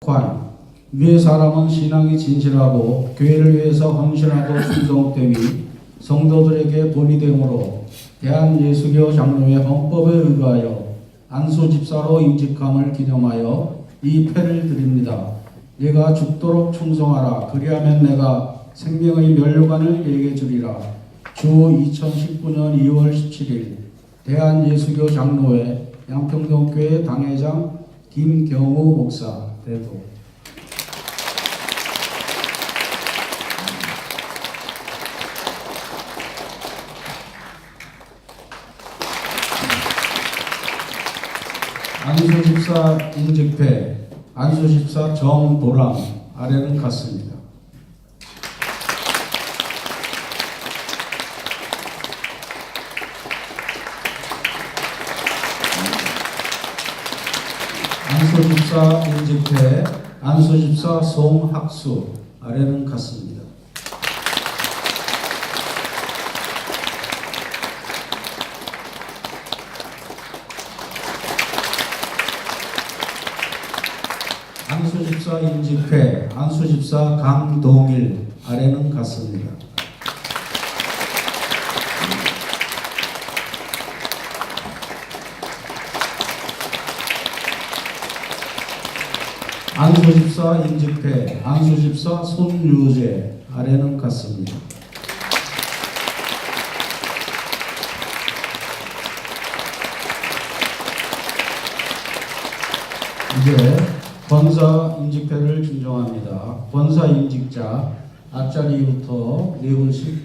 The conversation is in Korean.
관 위의 사람은 신앙이 진실하고 교회를 위해서 헌신하고 순종됨이 성도들에게 본이 되므로 대한예수교 장로회 헌법에 의거하여 안수 집사로 임직함을 기념하여 이 패를 드립니다. 내가 죽도록 충성하라. 그리하면 내가 생명의 면류관을 내게 주리라. 주 2019년 2월 17일 대한예수교 장로회 양평동교회 당회장 김경우 목사 대도 안수 집사 인직패 안수 집사 정보람 아래는 같습니다. 안수집사 인직패 안수집사 송학수 아래는 같습니다. 안수집사 인직회 안수집사 강동일 아래는 같습니다. 안수집사 인직회 안수집사 손유재 아래는 같습니다. 이제 권사 인직패를 증정합니다. 권사 인직자 앞자리부터 네 분씩